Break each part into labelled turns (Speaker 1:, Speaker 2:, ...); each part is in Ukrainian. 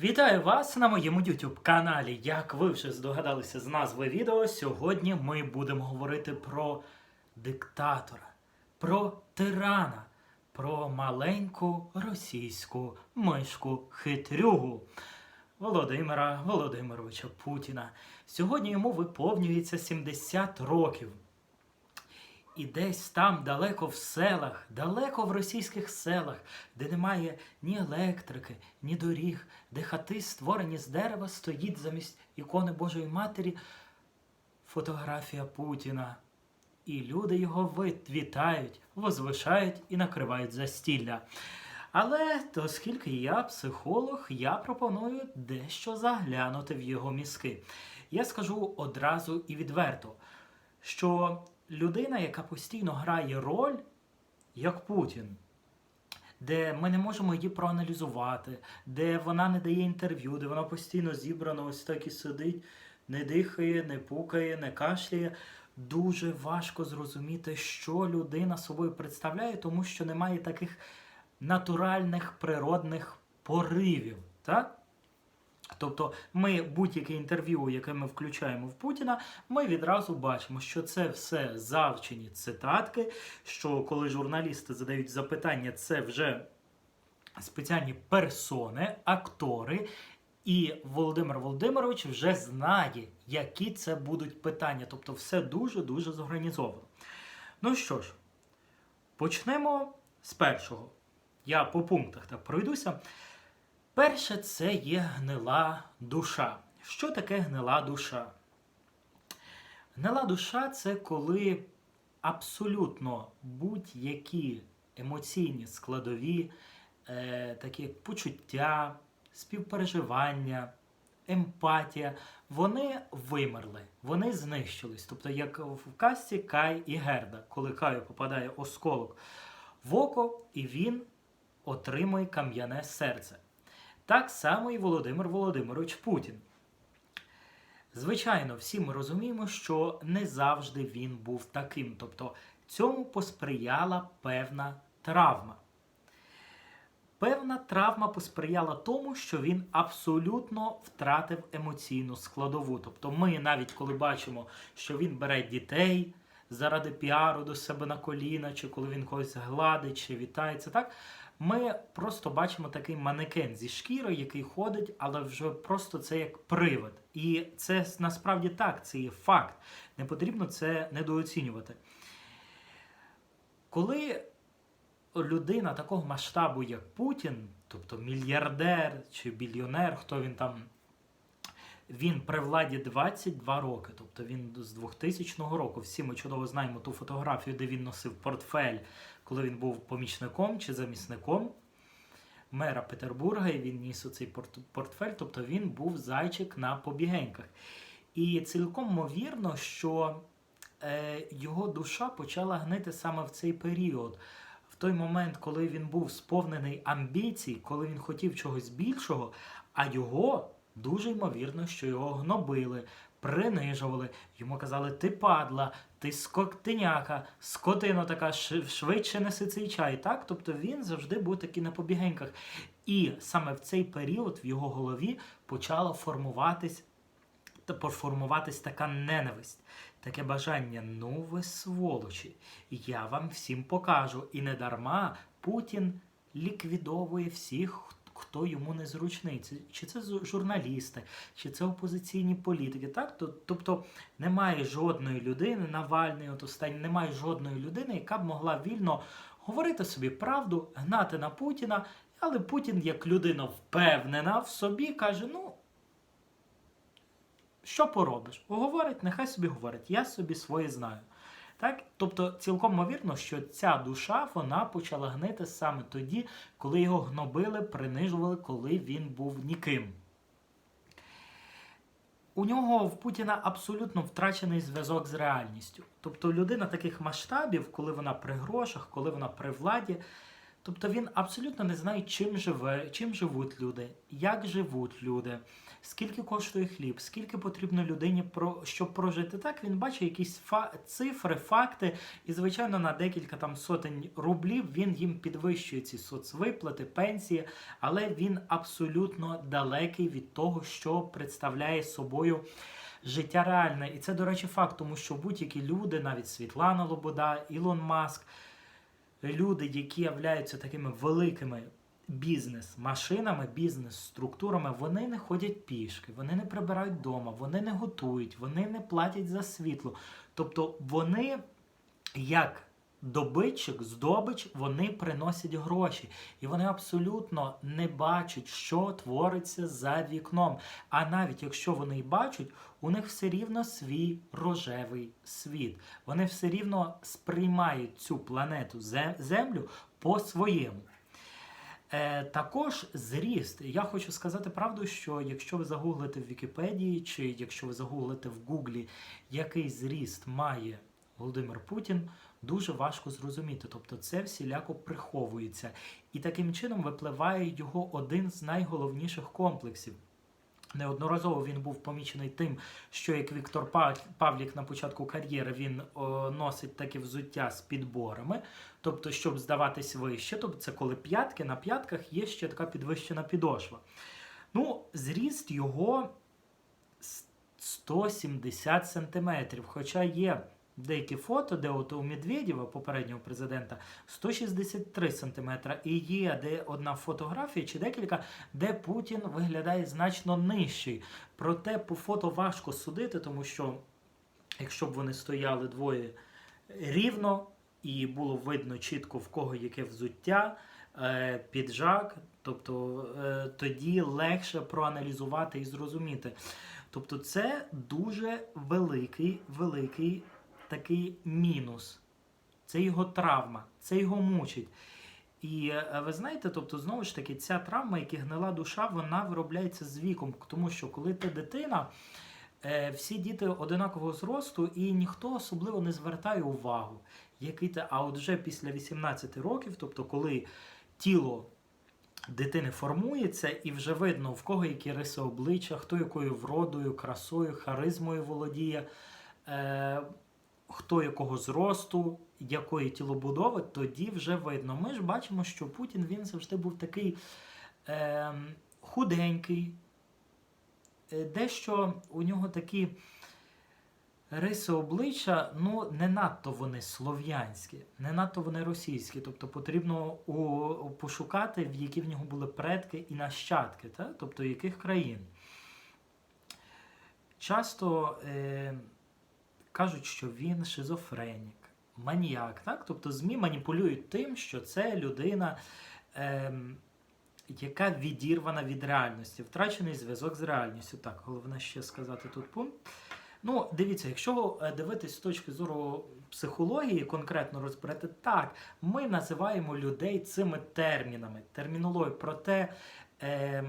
Speaker 1: Вітаю вас на моєму YouTube каналі. Як ви вже здогадалися з назви відео, сьогодні ми будемо говорити про диктатора, про тирана, про маленьку російську мишку хитрюгу Володимира Володимировича Путіна. Сьогодні йому виповнюється 70 років. І десь там, далеко в селах, далеко в російських селах, де немає ні електрики, ні доріг, де хати створені з дерева, стоїть замість ікони Божої Матері фотографія Путіна. І люди його вітають, возвишають і накривають застілля. Але оскільки я психолог, я пропоную дещо заглянути в його мізки. Я скажу одразу і відверто, що людина, яка постійно грає роль, як Путін, де ми не можемо її проаналізувати, де вона не дає інтерв'ю, де вона постійно зібрана, ось так і сидить, не дихає, не пукає, не кашляє. Дуже важко зрозуміти, що людина собою представляє, тому що немає таких натуральних природних поривів. Так? Тобто ми будь-яке інтерв'ю, яке ми включаємо в Путіна, ми відразу бачимо, що це все завчені цитатки. Що коли журналісти задають запитання, це вже спеціальні персони, актори. І Володимир Володимирович вже знає, які це будуть питання. Тобто, все дуже дуже зорганізовано. Ну що ж, почнемо з першого. Я по пунктах так пройдуся. Перше, це є гнила душа. Що таке гнила душа? Гнила душа це коли абсолютно будь-які емоційні складові, е, такі як почуття, співпереживання, емпатія, вони вимерли, вони знищились. Тобто, як в казці Кай і Герда, коли Каю попадає осколок в око, і він отримує кам'яне серце. Так само і Володимир Володимирович Путін. Звичайно, всі ми розуміємо, що не завжди він був таким. Тобто цьому посприяла певна травма. Певна травма посприяла тому, що він абсолютно втратив емоційну складову. Тобто, ми навіть коли бачимо, що він бере дітей заради піару до себе на коліна, чи коли він когось гладить, чи вітається, так ми просто бачимо такий манекен зі шкіри, який ходить, але вже просто це як привид. І це насправді так, це є факт. Не потрібно це недооцінювати. Коли людина такого масштабу, як Путін, тобто мільярдер чи більйонер, хто він там, він при владі 22 роки, тобто він з 2000 року. Всі ми чудово знаємо ту фотографію, де він носив портфель, коли він був помічником чи замісником мера Петербурга, і він ніс оцей порт- портфель, тобто він був зайчик на побігеньках. І цілком ймовірно, що е, його душа почала гнити саме в цей період. В той момент, коли він був сповнений амбіцій, коли він хотів чогось більшого, а його дуже ймовірно, що його гнобили, принижували. Йому казали, ти падла, ти скотиняка, скотина така, швидше неси цей чай. Так? Тобто він завжди був такий на побігеньках. І саме в цей період в його голові почала формуватись та поформуватись така ненависть, таке бажання, ну ви сволочі, я вам всім покажу. І не дарма Путін ліквідовує всіх, хто йому незручний. Це, чи це журналісти, чи це опозиційні політики. Так? Тобто немає жодної людини, Навальний, от останній, немає жодної людини, яка б могла вільно говорити собі правду, гнати на Путіна. Але Путін, як людина впевнена в собі, каже: ну. Що поробиш? Говорить, нехай собі говорить, я собі своє знаю. Так? Тобто, цілком ймовірно, що ця душа вона почала гнити саме тоді, коли його гнобили, принижували, коли він був ніким. У нього в Путіна абсолютно втрачений зв'язок з реальністю. Тобто людина таких масштабів, коли вона при грошах, коли вона при владі, Тобто він абсолютно не знає, чим живе, чим живуть люди, як живуть люди, скільки коштує хліб, скільки потрібно людині про щоб прожити. Так він бачить якісь цифри, факти, і звичайно на декілька там сотень рублів він їм підвищує ці соцвиплати, пенсії, але він абсолютно далекий від того, що представляє собою. Життя реальне, і це, до речі, факт, тому що будь-які люди, навіть Світлана Лобода, Ілон Маск, люди, які являються такими великими бізнес-машинами, бізнес-структурами, вони не ходять пішки, вони не прибирають вдома, вони не готують, вони не платять за світло. Тобто вони, як добитчик, здобич, вони приносять гроші. І вони абсолютно не бачать, що твориться за вікном. А навіть якщо вони й бачать, у них все рівно свій рожевий світ. Вони все рівно сприймають цю планету Землю по-своєму. Е, також зріст. Я хочу сказати правду, що якщо ви загуглите в Вікіпедії, чи якщо ви загуглите в Гуглі, який зріст має Володимир Путін, дуже важко зрозуміти. Тобто це всіляко приховується. І таким чином випливає його один з найголовніших комплексів. Неодноразово він був помічений тим, що як Віктор Павлік на початку кар'єри він носить таке взуття з підборами, тобто, щоб здаватись вище, тобто це коли п'ятки на п'ятках є ще така підвищена підошва. Ну, зріст його 170 сантиметрів, хоча є деякі фото, де от у Медведєва, попереднього президента, 163 сантиметра, і є де одна фотографія чи декілька, де Путін виглядає значно нижчий. Проте по фото важко судити, тому що якщо б вони стояли двоє рівно і було видно чітко в кого яке взуття, е, піджак, тобто е, тоді легше проаналізувати і зрозуміти. Тобто, це дуже великий, великий такий мінус. Це його травма, це його мучить. І е, ви знаєте, тобто, знову ж таки, ця травма, як гнила душа, вона виробляється з віком. Тому що коли ти дитина, е, всі діти одинакового зросту, і ніхто особливо не звертає увагу, який ти. А от вже після 18 років, тобто, коли тіло дитини формується, і вже видно, в кого які риси обличчя, хто якою вродою, красою, харизмою володіє. Хто якого зросту, якої тілобудови, тоді вже видно. Ми ж бачимо, що Путін він завжди був такий е, худенький, дещо у нього такі риси обличчя, ну, не надто вони слов'янські, не надто вони російські. Тобто потрібно у, пошукати, в які в нього були предки і нащадки, та? тобто яких країн. Часто. Е, кажуть, що він шизофренік, маніяк. Так? Тобто ЗМІ маніпулюють тим, що це людина, ем, яка відірвана від реальності, втрачений зв'язок з реальністю. Так, головне ще сказати тут пункт. Ну, дивіться, якщо е, дивитись з точки зору психології, конкретно розберете, так, ми називаємо людей цими термінами, термінологією. Проте е,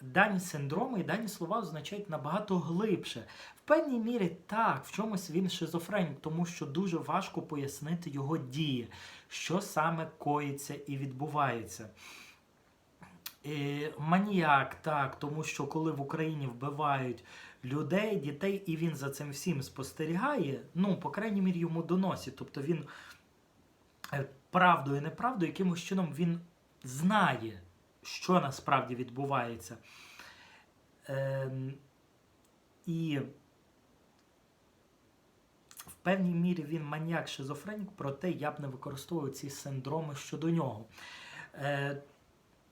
Speaker 1: дані синдроми і дані слова означають набагато глибше. В певній мірі так, в чомусь він шизофренік, тому що дуже важко пояснити його дії, що саме коїться і відбувається. Маніяк, так, тому що коли в Україні вбивають людей, дітей, і він за цим всім спостерігає, ну, по крайній мірі, йому доносять. Тобто він е, правдою і неправдою, якимось чином він знає, що насправді відбувається. Ем, і в певній мірі він маніяк шизофренік, проте я б не використовував ці синдроми щодо нього. Е,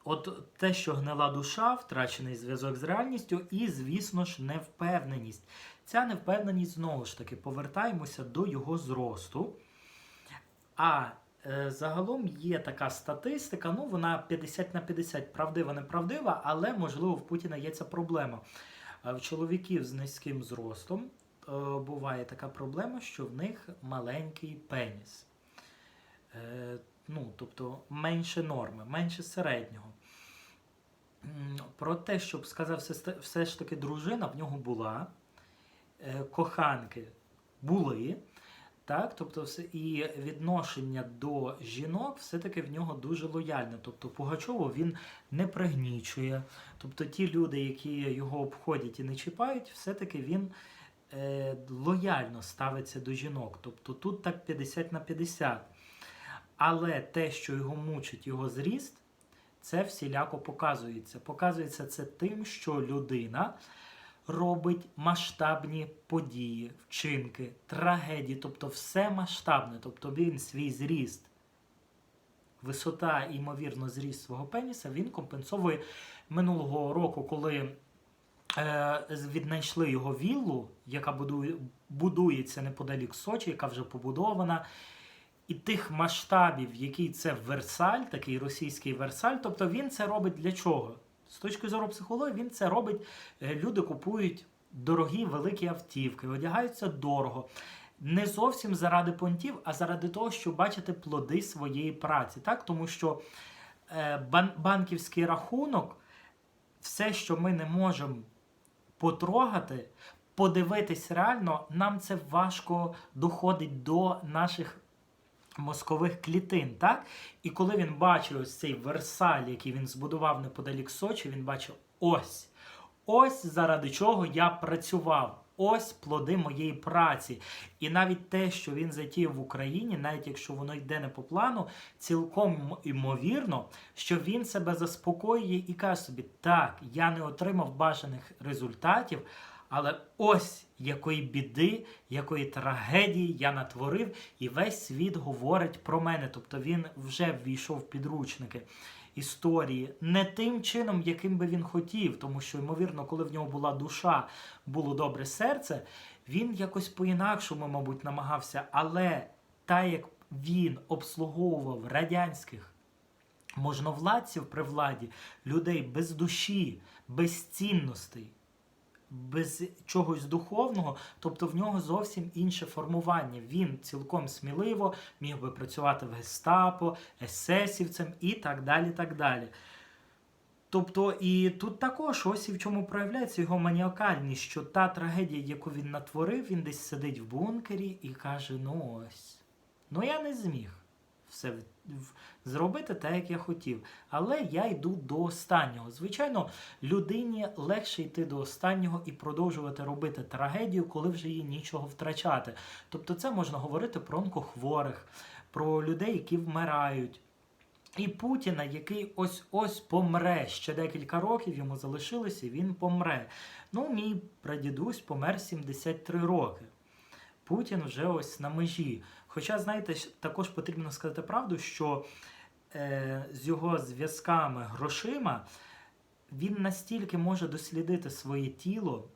Speaker 1: От те, що гнила душа, втрачений зв'язок з реальністю, і, звісно ж, невпевненість. Ця невпевненість знову ж таки повертаємося до його зросту. А е, загалом є така статистика, ну вона 50 на 50 правдива, неправдива, але можливо в Путіна є ця проблема. Е, В чоловіків з низьким зростом е, буває така проблема, що в них маленький пеніс. Е, ну, тобто менше норми, менше середнього. Про те, щоб сказав, все, ж таки дружина в нього була, е, коханки були, Так, тобто все і відношення до жінок все-таки в нього дуже лояльне. Тобто Пугачову він не пригнічує. Тобто ті люди, які його обходять і не чіпають, все-таки він е, лояльно ставиться до жінок. Тобто тут так 50 на 50. Але те, що його мучить його зріст, це всіляко показується. Показується це тим, що людина робить масштабні події, вчинки, трагедії, тобто все масштабне, тобто він свій зріст, висота, ймовірно, зріст свого пеніса, він компенсовує минулого року, коли е, віднайшли його віллу, яка будує, будується неподалік Сочі, яка вже побудована. І тих масштабів, який це Версаль, такий російський Версаль, тобто він це робить для чого? З точки зору психології, він це робить. е, Люди купують дорогі великі автівки, одягаються дорого. Не зовсім заради понтів, а заради того, щоб бачити плоди своєї праці. Так? Тому що е, бан- банківський рахунок, все, що ми не можемо потрогати, подивитись реально, нам це важко доходить до наших мозкових клітин, так? І коли він бачив ось цей Версаль, який він збудував неподалік Сочі, він бачив ось. Ось заради чого я працював. Ось плоди моєї праці. І навіть те, що він затіяв в Україні, навіть якщо воно йде не по плану, цілком ймовірно, що він себе заспокоює і каже собі: так, я не отримав бажаних результатів, але ось якої біди, якої трагедії я натворив, і весь світ говорить про мене. Тобто він вже ввійшов в підручники історії не тим чином, яким би він хотів, тому що, ймовірно, коли в нього була душа, було добре серце, він якось по-інакшому, мабуть, намагався, але так як він обслуговував радянських можновладців при владі, людей без душі, без цінностей, без чогось духовного, тобто в нього зовсім інше формування. Він цілком сміливо міг би працювати в гестапо, есесівцем і так далі. так далі. Тобто, і тут також ось і в чому проявляється його маніакальність, що та трагедія, яку він натворив, він десь сидить в бункері і каже: ну ось, ну я не зміг все зробити так, як я хотів. Але я йду до останнього. Звичайно, людині легше йти до останнього і продовжувати робити трагедію, коли вже їй нічого втрачати. Тобто, це можна говорити про онкохворих, про людей, які вмирають. І Путіна, який ось ось помре ще декілька років, йому залишилося, він помре. Ну, мій прадідусь помер 73 роки. Путін вже ось на межі. Хоча, знаєте, також потрібно сказати правду, що е, з його зв'язками грошима він настільки може дослідити своє тіло,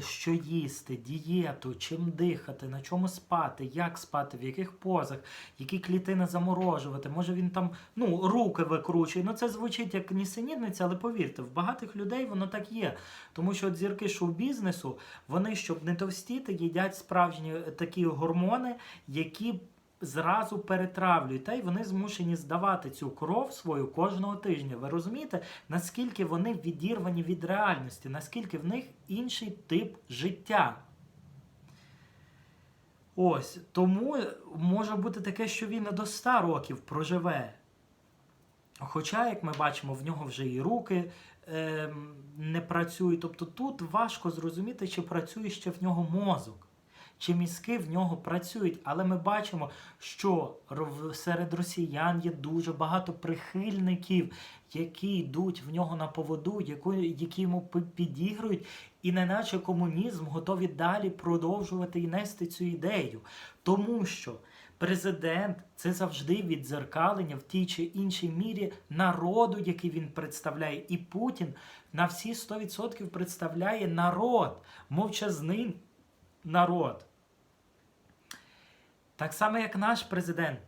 Speaker 1: що їсти, дієту, чим дихати, на чому спати, як спати, в яких позах, які клітини заморожувати. Може він там ну, руки викручує. Ну це звучить як нісенітниця, але повірте, в багатих людей воно так є. Тому що от зірки шоу-бізнесу, вони, щоб не товстіти, їдять справжні е, такі гормони, які зразу перетравлюють, та й вони змушені здавати цю кров свою кожного тижня. Ви розумієте, наскільки вони відірвані від реальності, наскільки в них інший тип життя. Ось тому може бути таке, що він і до 100 років проживе. Хоча, як ми бачимо, в нього вже і руки е, не працюють. Тобто тут важко зрозуміти, чи працює ще в нього мозок, чи мізки в нього працюють. Але ми бачимо, що серед росіян є дуже багато прихильників, які йдуть в нього на поводу, які йому підігрують, і неначе комунізм готові далі продовжувати і нести цю ідею. Тому що президент це завжди віддзеркалення в тій чи іншій мірі народу, який він представляє. І Путін на всі 100% представляє народ, мовчазний народ. Так само, як наш президент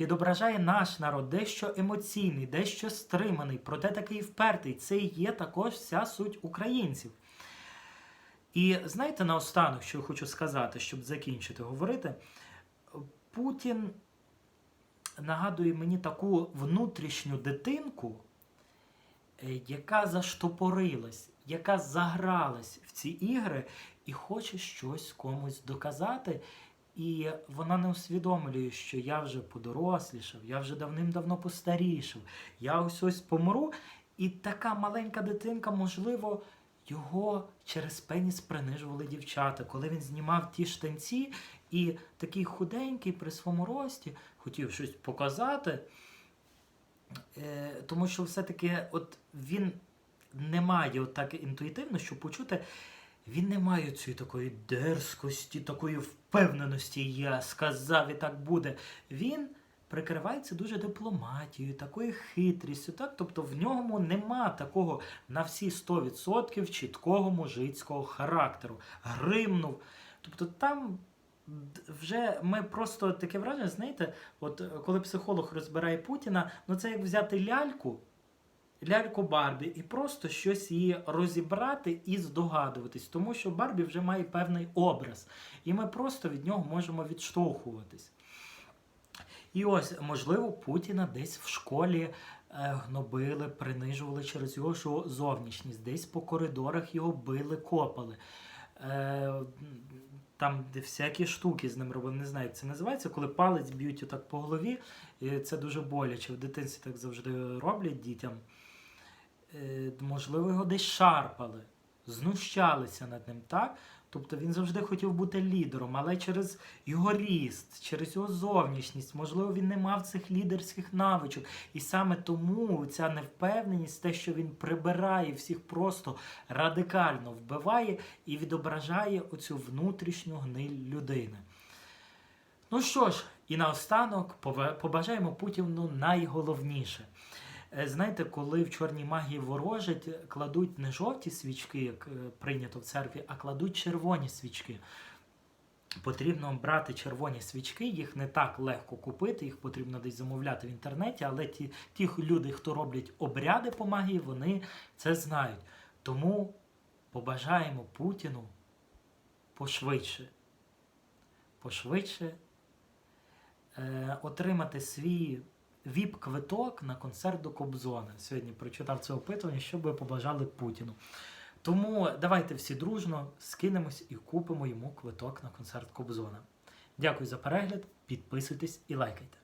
Speaker 1: відображає наш народ, дещо емоційний, дещо стриманий, проте такий впертий. Це і є також вся суть українців. І знаєте, наостанок, що я хочу сказати, щоб закінчити говорити, Путін нагадує мені таку внутрішню дитинку, е, яка заштопорилась, яка загралась в ці ігри і хоче щось комусь доказати. І вона не усвідомлює, що я вже подорослішав, я вже давним-давно постарішав, я ось ось помру. І така маленька дитинка, можливо, його через пеніс принижували дівчата, коли він знімав ті штанці і такий худенький при своєму рості хотів щось показати. Е, тому що все-таки от він не має от так інтуїтивно, щоб почути, він не має цієї такої дерзкості, такої впевненості, я сказав і так буде. Він прикривається дуже дипломатією, такою хитрістю. Так? Тобто в ньому нема такого на всі 100% чіткого мужицького характеру. Гримнув. Тобто там вже ми просто таке враження, знаєте, от коли психолог розбирає Путіна, ну це як взяти ляльку. Ляльку Барбі і просто щось її розібрати і здогадуватись, тому що Барбі вже має певний образ, і ми просто від нього можемо відштовхуватись. І ось, можливо, Путіна десь в школі е, гнобили, принижували через його ж зовнішність, десь по коридорах його били, копали. Е, там де всякі штуки з ним робили, не знаю, як це називається, коли палець б'ють отак по голові, і це дуже боляче. В дитинстві так завжди роблять дітям. Е, можливо, його десь шарпали, знущалися над ним, так? Тобто він завжди хотів бути лідером, але через його ріст, через його зовнішність, можливо, він не мав цих лідерських навичок. І саме тому ця невпевненість, те, що він прибирає всіх просто радикально вбиває і відображає оцю внутрішню гниль людини. Ну що ж, і наостанок побажаємо Путіну найголовніше. Е, Знаєте, коли в чорній магії ворожать, кладуть не жовті свічки, як е, прийнято в церкві, а кладуть червоні свічки. Потрібно брати червоні свічки, їх не так легко купити, їх потрібно десь замовляти в інтернеті, але ті, ті люди, хто роблять обряди по магії, вони це знають. Тому побажаємо Путіну пошвидше, пошвидше е, отримати свій віп-квиток на концерт до Кобзона. Сьогодні прочитав це опитування, що би побажали Путіну. Тому давайте всі дружно скинемось і купимо йому квиток на концерт Кобзона. Дякую за перегляд, підписуйтесь і лайкайте.